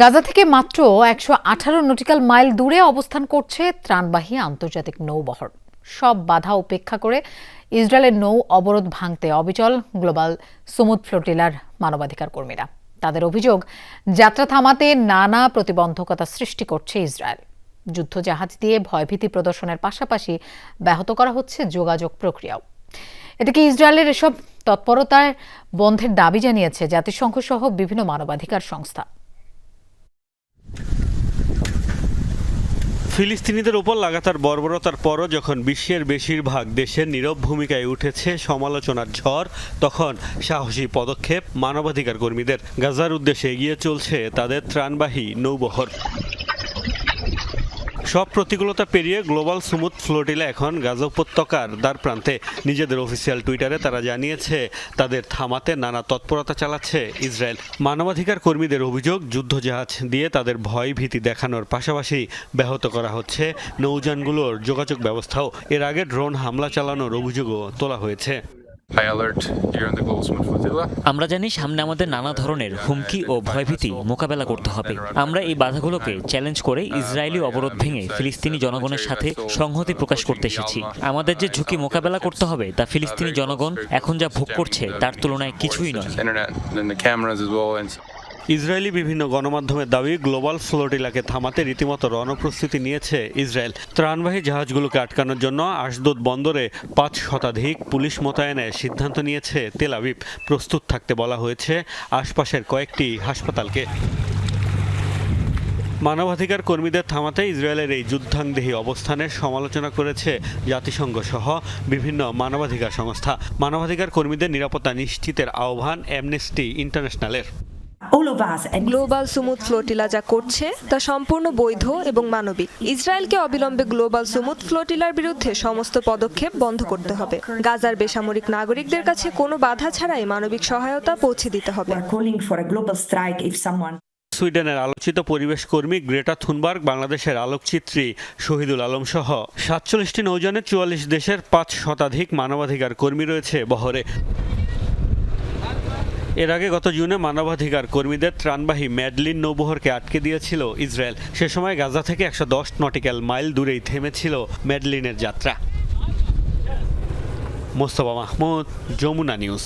গাজা থেকে মাত্র একশো আঠারো নটিক্যাল মাইল দূরে অবস্থান করছে ত্রাণবাহী আন্তর্জাতিক নৌবহর। সব বাধা উপেক্ষা করে ইসরায়েলের নৌ অবরোধ ভাঙতে অবিচল গ্লোবাল সুমুদ ফ্লোটিলার মানবাধিকার কর্মীরা। তাদের অভিযোগ, যাত্রা থামাতে নানা প্রতিবন্ধকতা সৃষ্টি করছে ইসরায়েল। যুদ্ধজাহাজ দিয়ে ভয়ভীতি প্রদর্শনের পাশাপাশি ব্যাহত করা হচ্ছে যোগাযোগ প্রক্রিয়াও। এদিকে ইসরায়েলের এসব তৎপরতায় বন্ধের দাবি জানিয়েছে জাতিসংঘ সহ বিভিন্ন মানবাধিকার সংস্থা। ফিলিস্তিনিদের উপর লাগাতার বর্বরতার পরও যখন বিশ্বের বেশিরভাগ দেশের নীরব ভূমিকায় উঠেছে সমালোচনার ঝড়, তখন সাহসী পদক্ষেপ মানবাধিকার কর্মীদের গাজার উদ্দেশ্যে এগিয়ে চলছে তাদের ত্রাণবাহী নৌবহর। সব প্রতিকূলতা পেরিয়ে গ্লোবাল সুমুদ ফ্লোটিলা এখন গাজা উপত্যকার দ্বার প্রান্তে। নিজেদের অফিসিয়াল টুইটারে তারা জানিয়েছে, তাদের থামাতে নানা তৎপরতা চালাচ্ছে ইসরায়েল। মানবাধিকার কর্মীদের অভিযোগ, যুদ্ধজাহাজ দিয়ে তাদের ভয় ভীতি দেখানোর পাশাপাশি ব্যাহত করা হচ্ছে নৌযানগুলোর যোগাযোগ ব্যবস্থাও। এর আগে ড্রোন হামলা চালানোর অভিযোগও তোলা হয়েছে। আমরা জানি সামনে আমাদের নানা ধরনের হুমকি ও ভয়ভীতি মোকাবেলা করতে হবে। আমরা এই বাধাগুলোকে চ্যালেঞ্জ করে ইসরায়েলি অবরোধ ভেঙে ফিলিস্তিনি জনগণের সাথে সংহতি প্রকাশ করতে এসেছি। আমাদের যে ঝুঁকি মোকাবেলা করতে হবে তা ফিলিস্তিনি জনগণ এখন যা ভোগ করছে তার তুলনায় কিছুই নয়। ইসরায়েলি বিভিন্ন গণমাধ্যমের দাবি, গ্লোবাল ফ্লোটিলাকে থামাতে রীতিমতো রণপ্রস্তুতি নিয়েছে ইসরায়েল। ত্রাণবাহী জাহাজগুলোকে আটকানোর জন্য আশদোদ বন্দরে পাঁচ শতাধিক পুলিশ মোতায়েনের সিদ্ধান্ত নিয়েছে তেল আবিব। প্রস্তুত থাকতে বলা হয়েছে আশপাশের কয়েকটি হাসপাতালকে। মানবাধিকার কর্মীদের থামাতে ইসরায়েলের এই যুদ্ধাংদেহী অবস্থানের সমালোচনা করেছে জাতিসংঘ সহ বিভিন্ন মানবাধিকার সংস্থা। মানবাধিকার কর্মীদের নিরাপত্তা নিশ্চিতের আহ্বান অ্যামনেস্টি ইন্টারন্যাশনালের গ্লোবাল সুমুদ ফ্লোটিলা যা করছে তা সম্পূর্ণ বৈধ এবং মানবিক। ইসরায়েলকে অবিলম্বে গ্লোবাল সুমুদ ফ্লোটিলার বিরুদ্ধে সমস্ত পদক্ষেপ বন্ধ করতে হবে। গাজার বেসামরিক নাগরিকদের কাছে কোনো বাধা ছাড়াই মানবিক সহায়তা পৌঁছে দিতে হবে। সুইডেনের আলোচিত পরিবেশ কর্মী গ্রেটা থুনবার্গ বাংলাদেশের আলোকচিত্রী শহীদুল আলম সহ সাতচল্লিশটি নৌযানে চুয়াল্লিশ দেশের পাঁচ শতাধিক মানবাধিকার কর্মী রয়েছে বহরে। এর আগে গত জুনে মানবাধিকার কর্মীদের ত্রাণবাহী ম্যাডলিন নৌবহরকে আটকে দিয়েছিল ইসরায়েল। সে সময় গাজা থেকে একশো দশ নটিক্যাল মাইল দূরেই থেমেছিল ম্যাডলিনের যাত্রা। মোস্তফা মাহমুদ, যমুনা নিউজ।